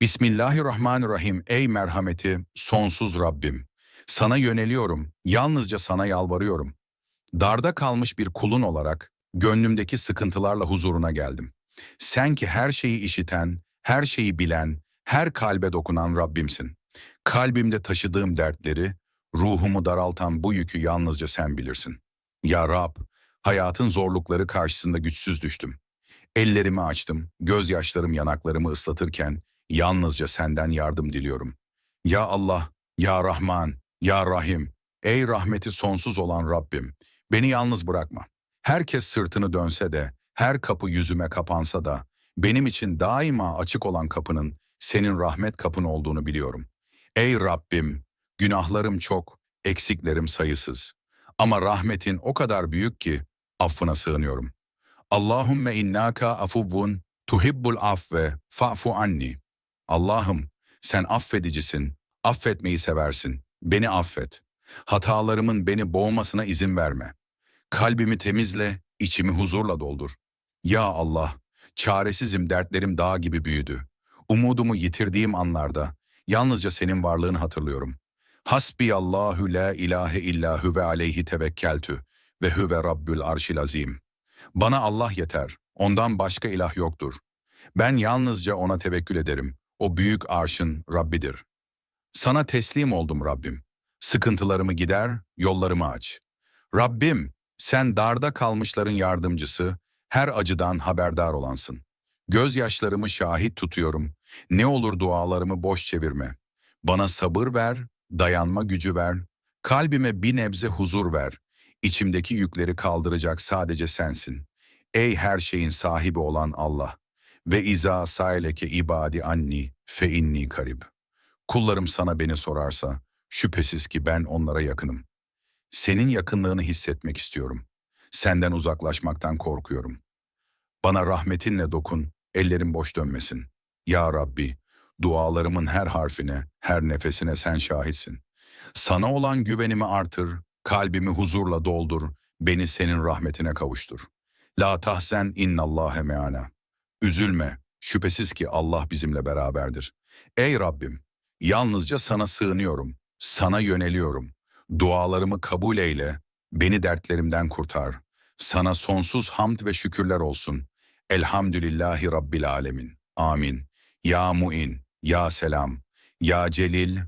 Bismillahirrahmanirrahim. Ey merhameti, sonsuz Rabbim. Sana yöneliyorum, yalnızca sana yalvarıyorum. Darda kalmış bir kulun olarak gönlümdeki sıkıntılarla huzuruna geldim. Sen ki her şeyi işiten, her şeyi bilen, her kalbe dokunan Rabbimsin. Kalbimde taşıdığım dertleri, ruhumu daraltan bu yükü yalnızca sen bilirsin. Ya Rab, hayatın zorlukları karşısında güçsüz düştüm. Ellerimi açtım, gözyaşlarım yanaklarımı ıslatırken yalnızca senden yardım diliyorum. Ya Allah, Ya Rahman, Ya Rahim, ey rahmeti sonsuz olan Rabbim, beni yalnız bırakma. Herkes sırtını dönse de, her kapı yüzüme kapansa da, benim için daima açık olan kapının senin rahmet kapın olduğunu biliyorum. Ey Rabbim, günahlarım çok, eksiklerim sayısız. Ama rahmetin o kadar büyük ki affına sığınıyorum. Allahümme innaka afuvvun tuhibbul afve fa'fu anni. Allah'ım sen affedicisin, affetmeyi seversin, beni affet. Hatalarımın beni boğmasına izin verme. Kalbimi temizle, içimi huzurla doldur. Ya Allah, çaresizim dertlerim dağ gibi büyüdü. Umudumu yitirdiğim anlarda yalnızca senin varlığını hatırlıyorum. Hasbiyallahu la ilahe illa huve aleyhi tevekkeltü ve huve rabbül arşil azim. Bana Allah yeter, ondan başka ilah yoktur. Ben yalnızca ona tevekkül ederim. O büyük arşın Rabbidir. Sana teslim oldum Rabbim. Sıkıntılarımı gider, yollarımı aç. Rabbim, sen darda kalmışların yardımcısı, her acıdan haberdar olansın. Gözyaşlarımı şahit tutuyorum. Ne olur dualarımı boş çevirme. Bana sabır ver, dayanma gücü ver. Kalbime bir nebze huzur ver. İçimdeki yükleri kaldıracak sadece sensin. Ey her şeyin sahibi olan Allah. Ve izâ saileke ibadi anni fe inni karib. Kullarım sana beni sorarsa, şüphesiz ki ben onlara yakınım. Senin yakınlığını hissetmek istiyorum. Senden uzaklaşmaktan korkuyorum. Bana rahmetinle dokun, ellerim boş dönmesin. Ya Rabbi, dualarımın her harfine, her nefesine sen şahitsin. Sana olan güvenimi artır, kalbimi huzurla doldur, beni senin rahmetine kavuştur. La tahzen innallâhe meana. Üzülme, şüphesiz ki Allah bizimle beraberdir. Ey Rabbim, yalnızca sana sığınıyorum, sana yöneliyorum. Dualarımı kabul eyle, beni dertlerimden kurtar. Sana sonsuz hamd ve şükürler olsun. Elhamdülillahi Rabbil Alemin. Amin. Ya Mu'in, Ya Selam, Ya Celil,